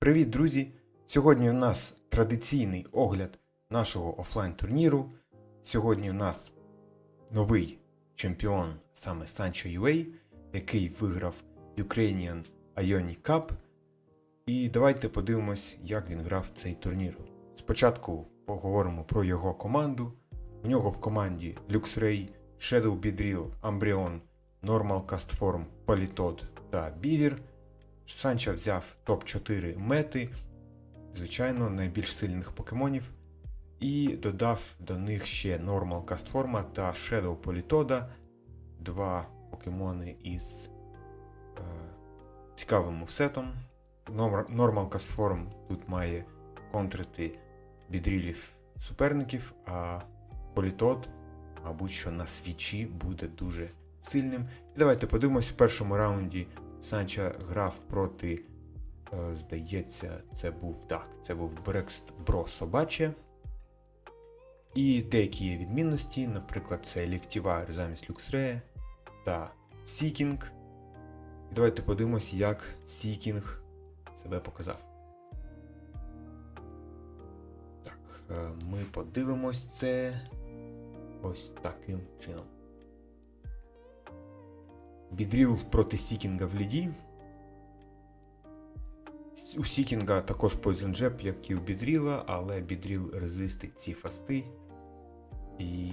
Привіт, друзі! Сьогодні у нас традиційний огляд нашого офлайн турніру. Сьогодні у нас новий чемпіон саме Санчо UA, який виграв Ukrainian Ionic Cup. І давайте подивимось, як він грав цей турнір. Спочатку поговоримо про його команду. У нього в команді LuxRay, Shadow Beedrill, Umbreon, Normal Castform, Politod та Beaver. Санча взяв топ-4 мети, звичайно, найбільш сильних покемонів, і додав до них ще Normal Castforma та Shadow Politoda, два покемони із е, цікавим. Нор- Normal Castform тут має контрити бідрілів суперників, а Politod, мабуть, що на свічі буде дуже сильним. І давайте подивимось в першому раунді. Санча грав проти, е, здається, це був так, це був Брекст Бро Собаче. І деякі є відмінності, наприклад, це Ліктівайр замість Люксрея та Сікінг. І давайте подивимось, як Сікінг себе показав. Так, е, ми подивимось це ось таким чином. Бідріл проти Сікінга в ліді. У Сікінга також Poison Jab, як і у Бідріла, але Бідріл резистить ці фасти. І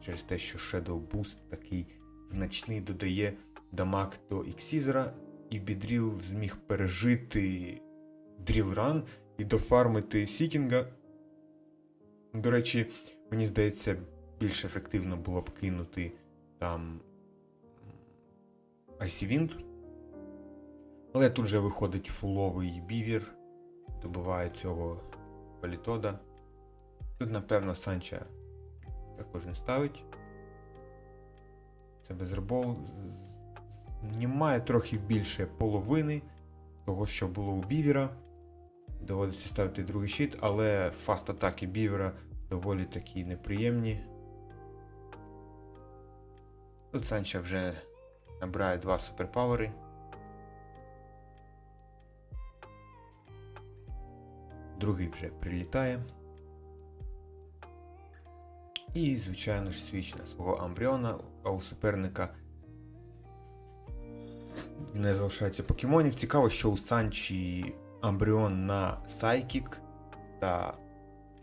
через те, що Shadow Boost такий значний додає дамаг до Іксізера, і Бідріл зміг пережити Drill Run і дофармити Сікінга. До речі, мені здається, більш ефективно було б кинути там Wind. Але тут же виходить фуловий бівір, добиває цього політода. Тут, напевно, Санча також не ставить. Це безребол. Знімає трохи більше половини того, що було у бівера. Доводиться ставити другий щит, але фаст атаки бівера доволі такі неприємні. Тут Санча вже набирає два суперпавери. Другий вже прилітає. І, звичайно ж, свіч на свого Амбріона, а у суперника не залишається покемонів. Цікаво, що у Санчі Амбріон на Psychic та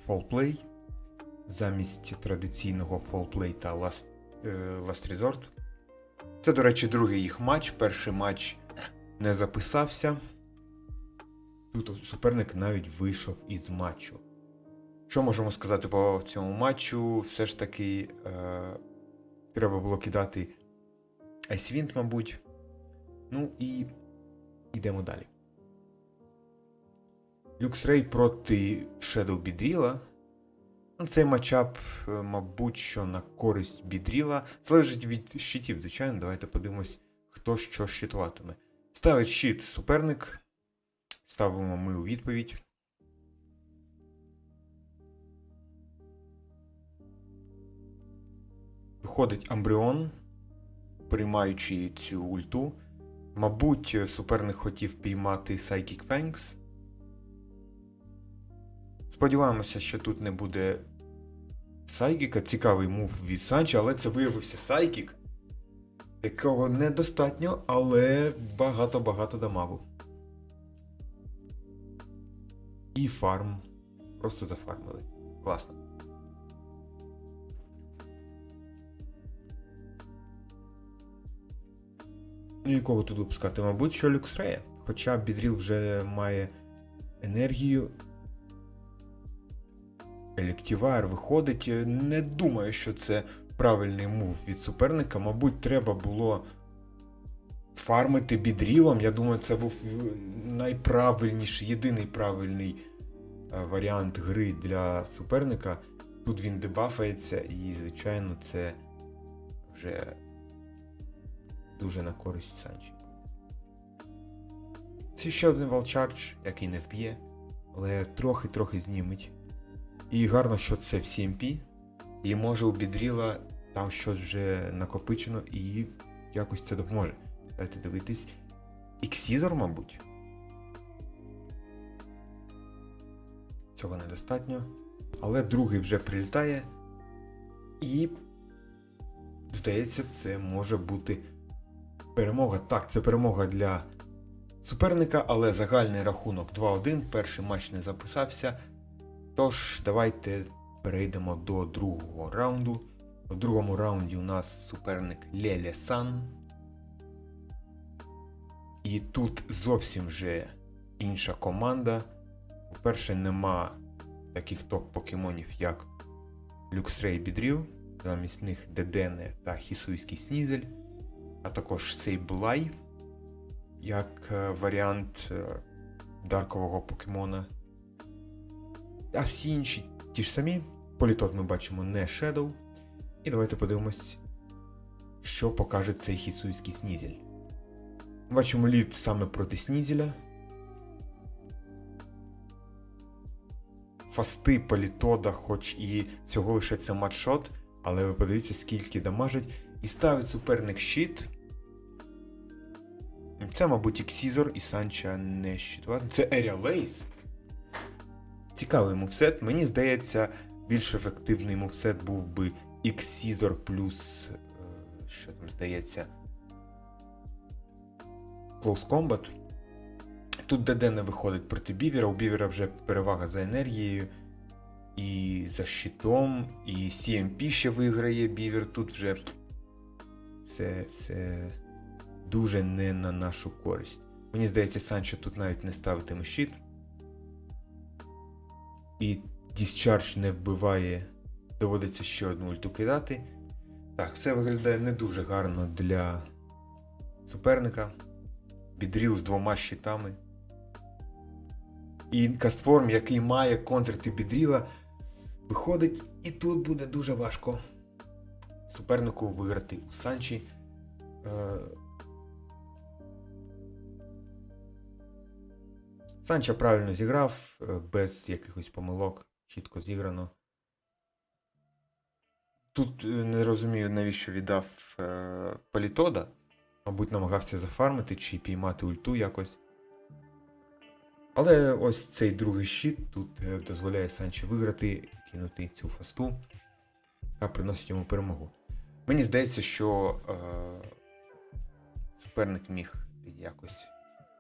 Fallplay замість традиційного Fallplay та Last, е, Last Resort. Це, до речі, другий їх матч. Перший матч не записався. Тут суперник навіть вийшов із матчу. Що можемо сказати по цьому матчу? Все ж таки е, треба було кидати Icewind, мабуть. Ну і йдемо далі. Люксрей проти Shadow Бідріла. Цей матчап, е, мабуть, що на користь Бідріла. Залежить від щитів, звичайно. Давайте подивимось, хто що щитуватиме. Ставить щит суперник. Ставимо ми у відповідь. Виходить Амбріон, приймаючи цю ульту. Мабуть, суперник хотів піймати Psychic Fangs. Сподіваємося, що тут не буде Сайкіка. Цікавий мув від Санча, але це виявився Сайкік, якого недостатньо, але багато-багато дамагу. І фарм. Просто зафармили. Класно. Ну і кого тут випускати? Мабуть, що Люксрея. Хоча Бідріл вже має енергію. Електівайр виходить. Не думаю, що це правильний мув від суперника. Мабуть, треба було фармити бідрілом. Я думаю, це був найправильніший, єдиний правильний е, варіант гри для суперника. Тут він дебафається, і, звичайно, це вже дуже на користь Санчі. Це ще один валчардж, який не вб'є, але трохи-трохи зніметь. І гарно, що це в CMP. І може у Бідріла там щось вже накопичено і якось це допоможе. Давайте дивитись. Іксізор, мабуть. цього недостатньо. Але другий вже прилітає. І, здається, це може бути перемога. Так, це перемога для суперника, але загальний рахунок 2-1. Перший матч не записався. Тож, давайте перейдемо до другого раунду. У другому раунді у нас суперник Леле Сан. І тут зовсім вже інша команда. По-перше, нема таких топ-покемонів, як Люксрей Бідріл, замість них Дедене та Хісуйський Снізель, а також Сейблай, як е, варіант е, даркового покемона. А всі інші ті ж самі. Політот ми бачимо не Shadow. І давайте подивимось, що покаже цей хісуйський снізель. Бачимо лід саме проти снізеля. Фасти політода, хоч і всього лише це матшот, але ви подивіться, скільки дамажить. І ставить суперник щит. Це, мабуть, і Ксізор, і Санча не щитувати. Це Еріа Лейс. Цікавий мувсет. Мені здається, більш ефективний мувсет був би Xcaesar плюс. е, Що там здається? Close Combat. Тут ДД не виходить проти Бівера. У Бівера вже перевага за енергією і за щитом, і CMP ще виграє Бівер. Тут вже все, все дуже не на нашу користь. Мені здається, Санчо тут навіть не ставитиме щит. І Discharge не вбиває, доводиться ще одну ульту кидати. Так, все виглядає не дуже гарно для суперника. Бідріл з двома щитами. І кастформ, який має контрити бідріла, виходить, і тут буде дуже важко супернику виграти у Санчі. Санча правильно зіграв, е, без якихось помилок, чітко зіграно. Тут е, не розумію, навіщо віддав е, Політода. Мабуть, намагався зафармити чи піймати ульту якось. Але ось цей другий щит тут е, дозволяє Санчі виграти, кинути цю фасту, яка приносить йому перемогу. Мені здається, що е, суперник міг якось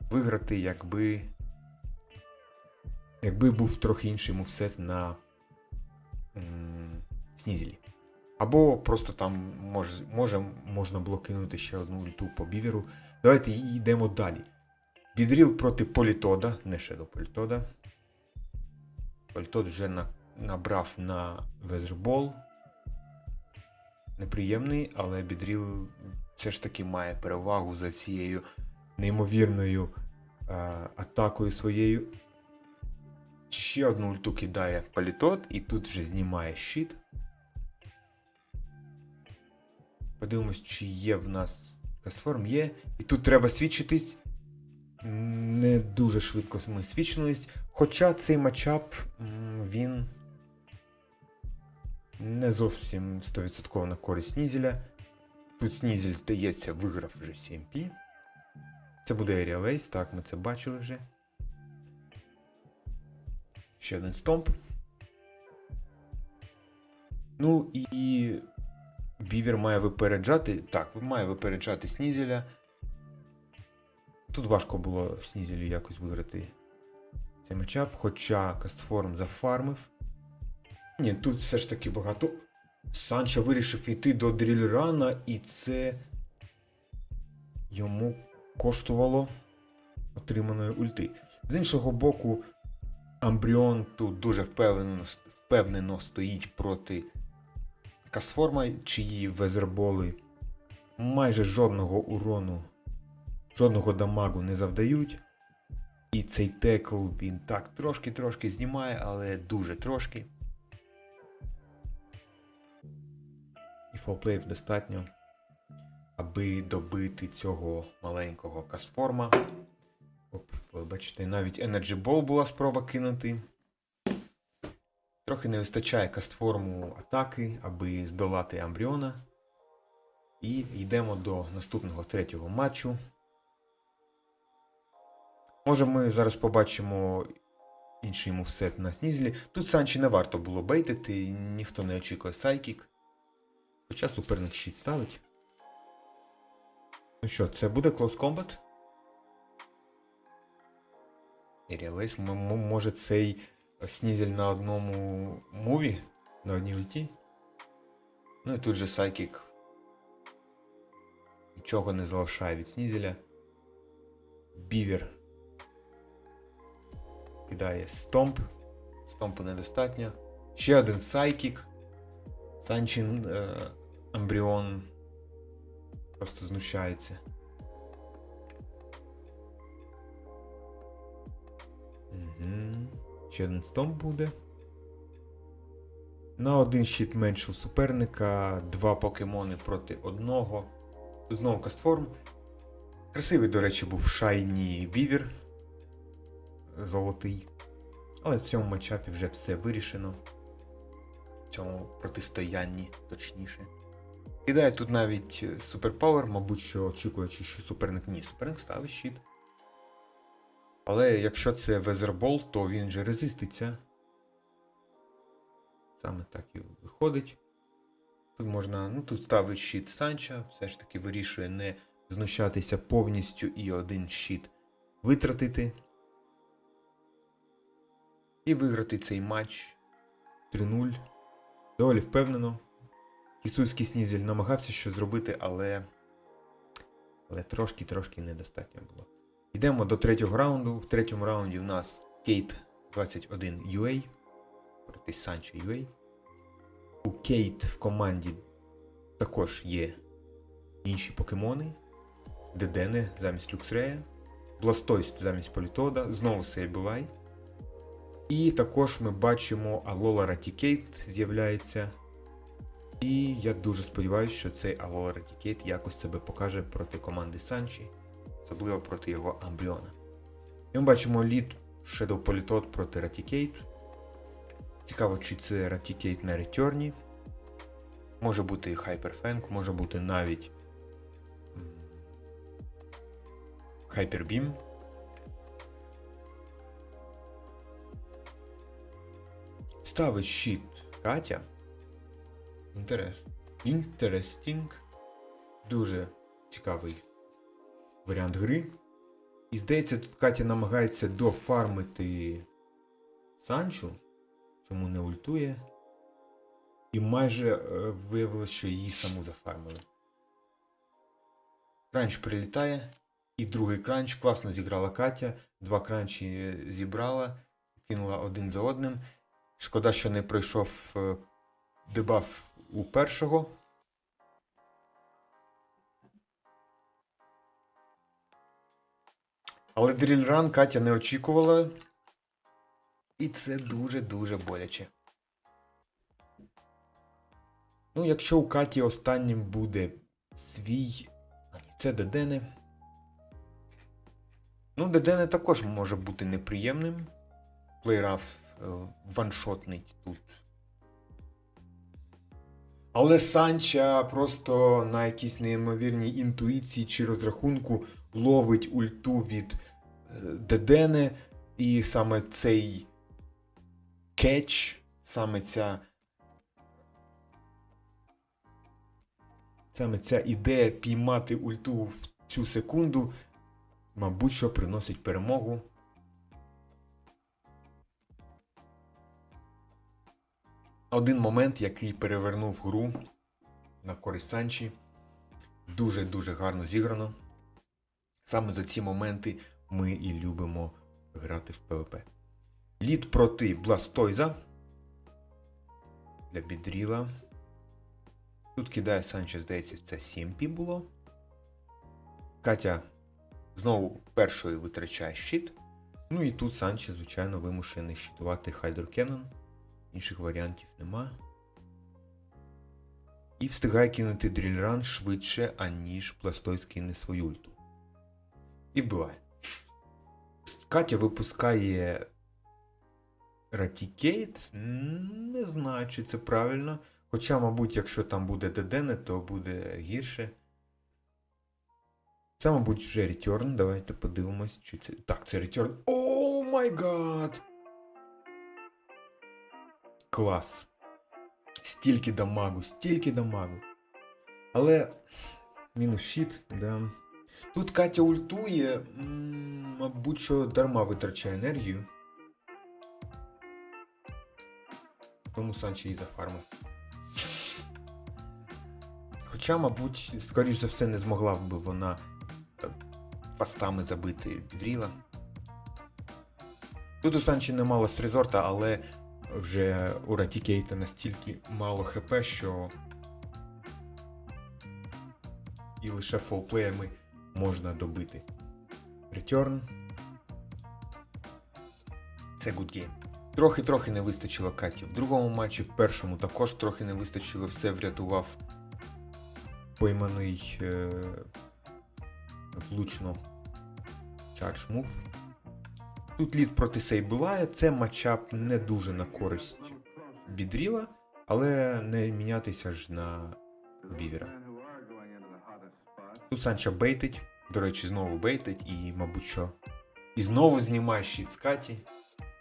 виграти, якби. Якби був трохи інший мувсет на Снізілі. Або просто там може, може можна було кинути ще одну ульту по біверу. Давайте йдемо далі. Бідріл проти Політода, не ще до Політода. Політод вже на, набрав на Везербол. Неприємний, але Бідріл все ж таки має перевагу за цією неймовірною е, атакою своєю. Ще одну ульту кидає Політод, і тут вже знімає щит. Подивимось, чи є в нас касформ. Є. І тут треба свідчитись. Не дуже швидко ми свідчились. Хоча цей матчап він не зовсім 100% на користь Снізеля. Тут Снізель, здається, виграв вже CMP. Це буде Area Lace, так, ми це бачили вже. Ще один стомп. Ну і Бівер має випереджати. Так, має випереджати Снізеля. Тут важко було Снізелю якось виграти цей матчап, хоча Кастформ зафармив. Ні, тут все ж таки багато. Санчо вирішив йти до дрільрана, і це йому коштувало отриманої ульти. З іншого боку, Амбріон тут дуже впевнено, впевнено стоїть проти Кастформа, чиї везерболи майже жодного урону, жодного дамагу не завдають. І цей текл він так трошки-трошки знімає, але дуже трошки. І фолплеїв достатньо, аби добити цього маленького кастформа. Оп, ви бачите, навіть Energy Ball була спроба кинути. Трохи не вистачає кастформу атаки, аби здолати Амбріона. І йдемо до наступного третього матчу. Може ми зараз побачимо інший мувсет на снізлі. Тут Санчі не варто було бейтити, ніхто не очікує сайкік. Хоча суперник щит ставить. Ну що, це буде Close Combat? І м- може цей снізель на одному муві, на одній ульті. Ну і тут же Сайкік нічого не залишає від снізеля. Бівер кидає стомп. Стомпу недостатньо. Ще один сайкік. Санчин е, просто знущається. Ще один стомп буде. На один щит менше у суперника, два покемони проти одного. Знову кастформ. Красивий, до речі, був шайні бівер. Золотий. Але в цьому матчапі вже все вирішено. В цьому протистоянні, точніше. Кидає тут навіть суперпауер, мабуть, що очікуючи, що суперник ні. Суперник ставить щит. Але якщо це Везербол, то він же резиститься. Саме так і виходить. Тут можна, ну тут ставить щит Санча, все ж таки вирішує не знущатися повністю і один щит витратити. І виграти цей матч 3-0. Доволі впевнено. Ісуський Снізель намагався щось зробити, але. Але трошки-трошки недостатньо було. Йдемо до третього раунду. В третьому раунді в нас Кейт 21 UA проти Санчо UA. У Кейт в команді також є інші покемони. Дедене замість Люксрея, Бластойст замість Політода, знову Сейбулай. І також ми бачимо Алола Ратікейт з'являється. І я дуже сподіваюся, що цей Алола Ратікейт якось себе покаже проти команди Санчі, особливо проти його Амбріона. І ми бачимо лід Shadow Політод проти Ратікейт. Цікаво, чи це Ратікейт на ретерні. Може бути і Hyperfang, може бути навіть Hyperbeam. Ставить щит Катя. Інтерес. Інтерестінг. Дуже цікавий варіант гри. І здається, тут Катя намагається дофармити Санчу, чому не ультує. І майже е, виявилося, що її саму зафармили. Кранч прилітає. І другий кранч класно зіграла Катя. Два кранчі зібрала, кинула один за одним. Шкода, що не пройшов е, дебаф у першого. Але дрільран Катя не очікувала. І це дуже-дуже боляче. Ну, якщо у Каті останнім буде свій. Це Дедене. Ну, Дедене також може бути неприємним. Плейраф е, ваншотнить тут. Але Санча просто на якійсь неймовірній інтуїції чи розрахунку ловить ульту від Дедене, і саме цей кетч, саме ця. Саме ця ідея піймати ульту в цю секунду, мабуть, що приносить перемогу. Один момент, який перевернув гру на користь Санчі. Дуже-дуже гарно зіграно. Саме за ці моменти ми і любимо грати в ПВП. Лід проти Бластойза. Для Бідріла. Тут кидає Санче, здається, це 7 пі було. Катя знову першою витрачає щит. Ну і тут Санче, звичайно, вимушений щитувати Хайдер Кеннон. Інших варіантів нема. І встигає кинути дрільран швидше, аніж Пластой скине свою ульту. І вбиває. Катя випускає Ратікейт. Не знаю, чи це правильно. Хоча, мабуть, якщо там буде Дедене, то буде гірше. Це, мабуть, вже Return. Давайте подивимось, чи це. Так, це Return. О май гад! клас. Стільки дамагу, стільки дамагу. Але мінус щит, да. Тут Катя ультує, мабуть, що дарма витрачає енергію. Тому Санчо і зафармив. Хоча, мабуть, скоріш за все, не змогла б вона е, фастами забити дріла. Тут у Санчі немало стрізорта, але вже у Ратікейта настільки мало хп, що і лише фолплеями можна добити. Return. Це good game. Трохи-трохи не вистачило Каті. В другому матчі, в першому також трохи не вистачило, все врятував пойманий е- влучно charge move. Тут лід проти Сейбулая, це матчап не дуже на користь бідріла, але не мінятися ж на бівера. Тут Санчо бейтить, до речі, знову бейтить і, мабуть, що. І знову знімає щит з Каті.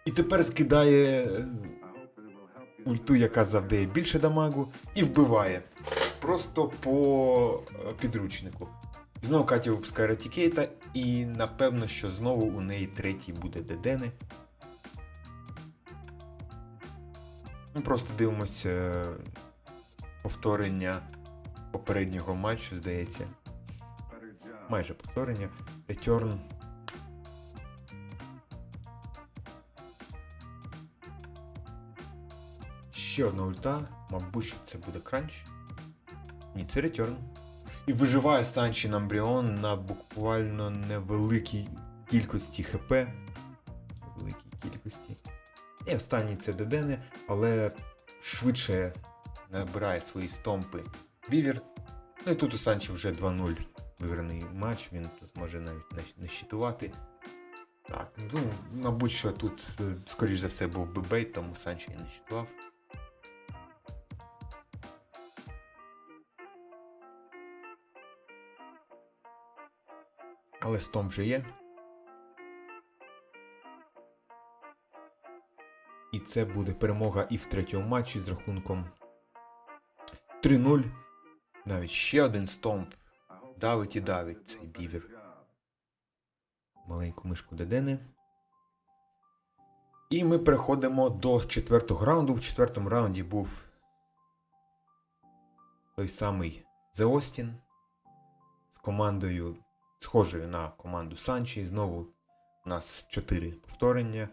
І тепер скидає е, ульту, яка завдає більше дамагу, і вбиває. Просто по е, підручнику. Знову Катя випускає Ратікейта, і напевно, що знову у неї третій буде Дедени. Ми просто дивимося е, повторення попереднього матчу, здається. Майже повторення. Return. Ще одна ульта. Мабуть, це буде кранч. Ні, це Return. І виживає Санчі Намбріон на буквально невеликій кількості ХП. Великій кількості. І останній це Дедене, але швидше набирає свої стомпи Вівер. Ну і тут у Санчі вже 2-0 виграний матч, він тут може навіть не, не щитувати. Так, ну, мабуть, що тут, е, скоріш за все, був би бейт, тому Санчо і не щитував. Але стом вже є. І це буде перемога і в третьому матчі з рахунком 3-0. Навіть ще один стомп. Давить і давить цей бівер. Маленьку мишку Дедени. І ми переходимо до четвертого раунду. В четвертому раунді був той самий The Остін з командою, схожою на команду Санчі. Знову у нас 4 повторення.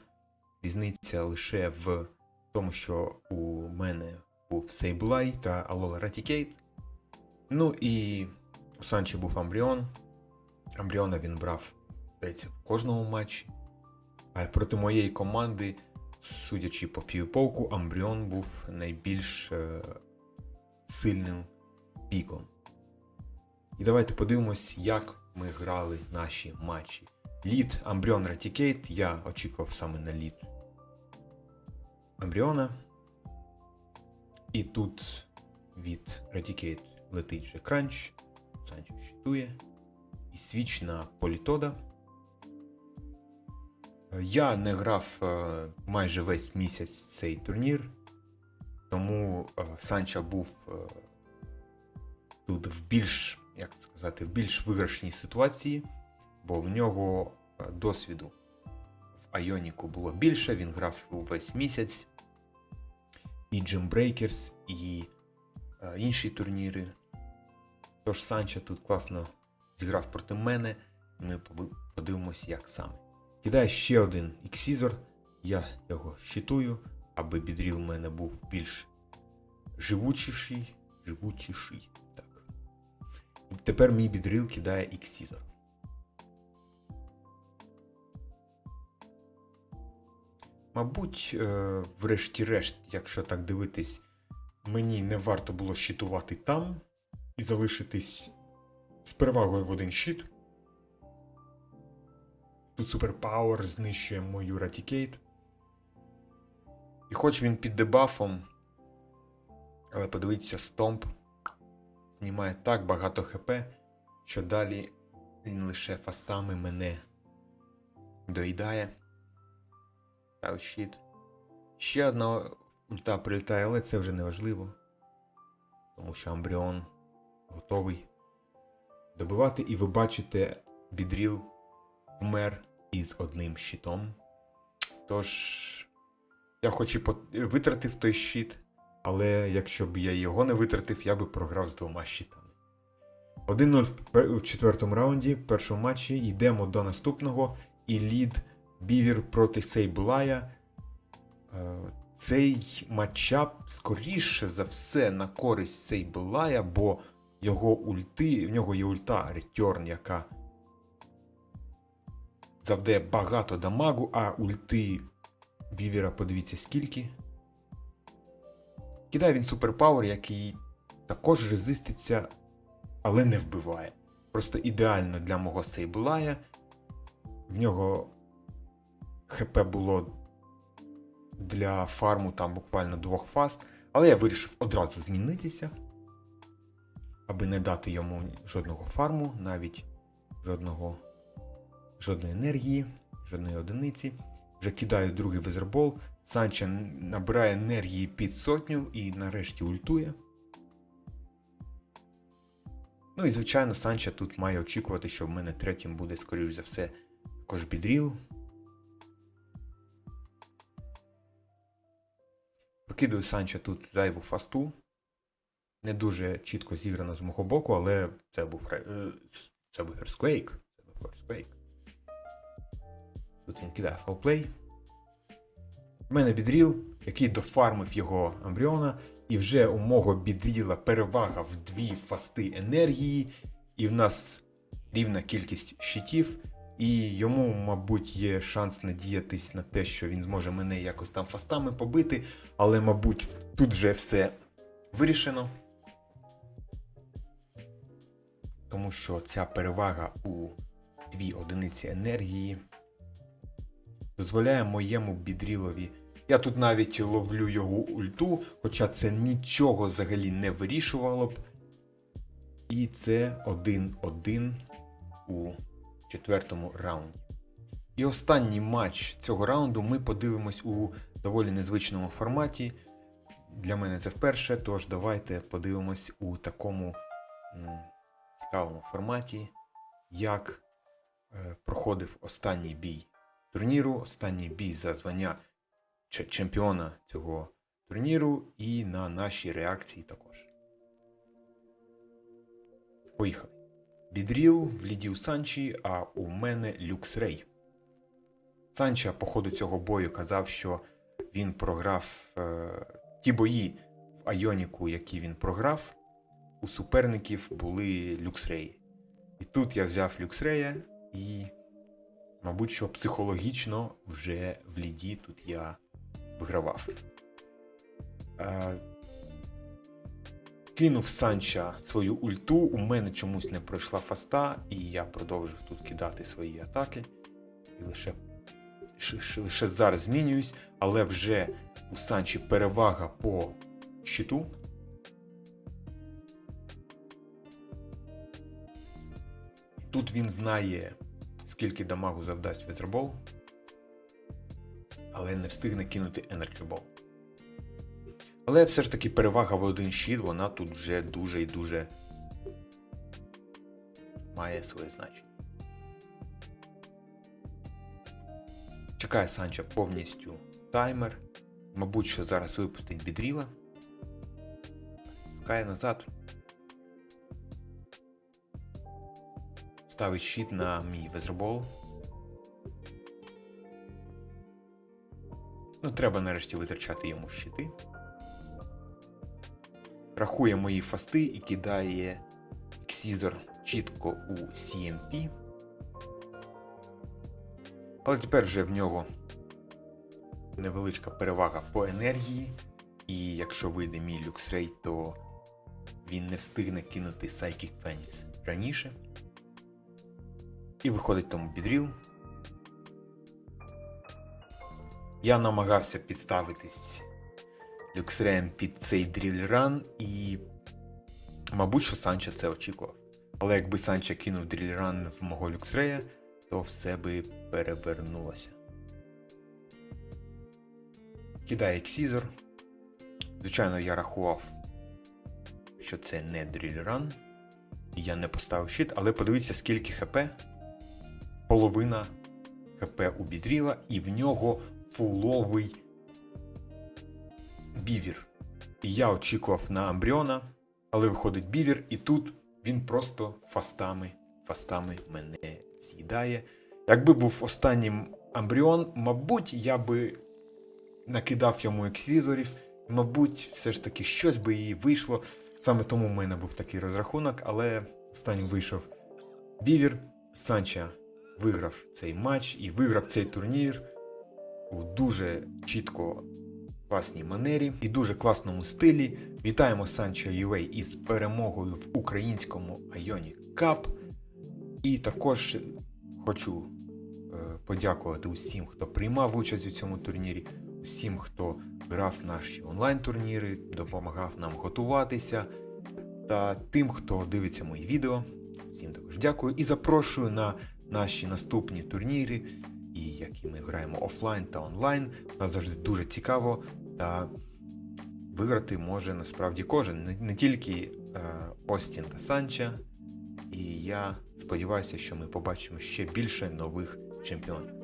Різниця лише в тому, що у мене був Сейблай та Алола Ратікейт. Ну і у Санчі був Амбріон. Амбріона він брав здається, в кожному матчі. А проти моєї команди, судячи по півполку, Амбріон був найбільш е, сильним піком. І давайте подивимось, як ми грали наші матчі. Лід Амбріон Ратікейт. Я очікував саме на лід Амбріона. І тут від Ратікейт летить вже кранч. Санчо щитує. І свіч на Політода. Я не грав е, майже весь місяць цей турнір, тому е, Санча був е, тут в більш, як сказати, в більш виграшній ситуації, бо в нього досвіду в Айоніку було більше, він грав увесь місяць. І Breakers, і інші турніри. Тож Санча тут класно зіграв проти мене, ми подивимось, як саме. Кидає ще один Іксізор, я його щитую, аби бідріл у мене був більш живучіший. Живучіший. Так. І тепер мій бідріл кидає Іксізор. Мабуть, е, врешті-решт, якщо так дивитись, мені не варто було щитувати там і залишитись з перевагою в один щит. Тут суперпауер знищує мою Ратікейт. І хоч він під дебафом, але подивіться, стомп знімає так багато ХП, що далі він лише фастами мене доїдає. Щит. Ще одна ульта прилітає, але це вже не важливо. Тому що Амбріон готовий добивати, і ви бачите, бідріл вмер із одним щитом. Тож, я хоч і витратив той щит, але якщо б я його не витратив, я би програв з двома щитами. 1-0 в четвертому раунді, першому матчі. Йдемо до наступного. І лід Бівір проти Сейблая. Е, Цей матчап скоріше за все на користь Сейблая, бо його ульти, в нього є ульта Return, яка завдає багато дамагу, а ульти Бівера, подивіться скільки. Кидає він суперпауер, який також резиститься, але не вбиває. Просто ідеально для мого Сейблая. В нього ХП було для фарму там буквально двох фаст, але я вирішив одразу змінитися, аби не дати йому жодного фарму, навіть жодного, жодної енергії, жодної одиниці. Вже кидаю другий везербол. Санча набирає енергії під сотню і нарешті ультує. Ну і звичайно, Санча тут має очікувати, що в мене третім буде, скоріш за все, також бідріл. Викидаю Санча тут зайву фасту. Не дуже чітко зіграно з мого боку, але це був е, це був Earthquake. Це був Earthquake. Тут він кидає фолплей. У мене бідріл, який дофармив його Амбріона, і вже у мого бідріла перевага в дві фасти енергії, і в нас рівна кількість щитів, і йому, мабуть, є шанс надіятись на те, що він зможе мене якось там фастами побити, але, мабуть, тут вже все вирішено. Тому що ця перевага у дві одиниці енергії дозволяє моєму бідрілові. Я тут навіть ловлю його ульту, хоча це нічого взагалі не вирішувало б. І це 1-1 у четвертому раунді. І останній матч цього раунду ми подивимось у доволі незвичному форматі. Для мене це вперше, тож давайте подивимось у такому цікавому форматі, як е, проходив останній бій турніру, останній бій за звання чемпіона цього турніру і на наші реакції також. Поїхали. Бідріл в ліді у Санчі, а у мене Люксрей. Санча по ходу цього бою казав, що він програв е, ті бої в Айоніку, які він програв, у суперників були Люксреї. І тут я взяв Люксрея і Мабуть, що психологічно вже в ліді тут я вигравав. Е, кинув Санча свою ульту, у мене чомусь не пройшла фаста, і я продовжив тут кидати свої атаки. І лише, лише зараз змінююсь, але вже у Санчі перевага по щиту. Тут він знає скільки дамагу завдасть Везербол, але не встигне кинути Ball. Але все ж таки перевага в один щит, вона тут вже дуже і дуже має своє значення. Чекає Санча повністю таймер. Мабуть, що зараз випустить бідріла. Вкає назад. Ставить щит на мій везербол. Ну, треба нарешті витрачати йому щити. Рахує мої фасти і кидає Ксізор чітко у CMP. Але тепер вже в нього невеличка перевага по енергії. І якщо вийде мій люксрей, то він не встигне кинути Psychic Phoenix раніше. І виходить тому бідріл. Я намагався підставитись люксреєм під цей дрілран, і, мабуть, що Санчо це очікував. Але якби Санчо кинув дрілран в мого люксрея, то все би перевернулося. Кидає Ксізор. Звичайно, я рахував, що це не дрільран. І я не поставив щит, але подивіться, скільки ХП. Половина ХП у бідріла, і в нього фуловий бівір. І я очікував на Амбріона, але виходить бівір, і тут він просто фастами, фастами мене з'їдає. Якби був останнім Амбріон, мабуть, я би накидав йому ексізорів, мабуть, все ж таки щось би їй вийшло. Саме тому в мене був такий розрахунок, але останнім вийшов Бівір. Санча виграв цей матч і виграв цей турнір у дуже чітко класній манері і дуже класному стилі. Вітаємо Санчо Юей із перемогою в українському Айоні Кап. І також хочу е, подякувати усім, хто приймав участь у цьому турнірі, усім, хто грав наші онлайн-турніри, допомагав нам готуватися, та тим, хто дивиться мої відео. Всім також дякую і запрошую на наші наступні турніри, і які ми граємо офлайн та онлайн. Нас завжди дуже цікаво та виграти може насправді кожен, не, не тільки е, Остін та Санча. І я сподіваюся, що ми побачимо ще більше нових чемпіонів.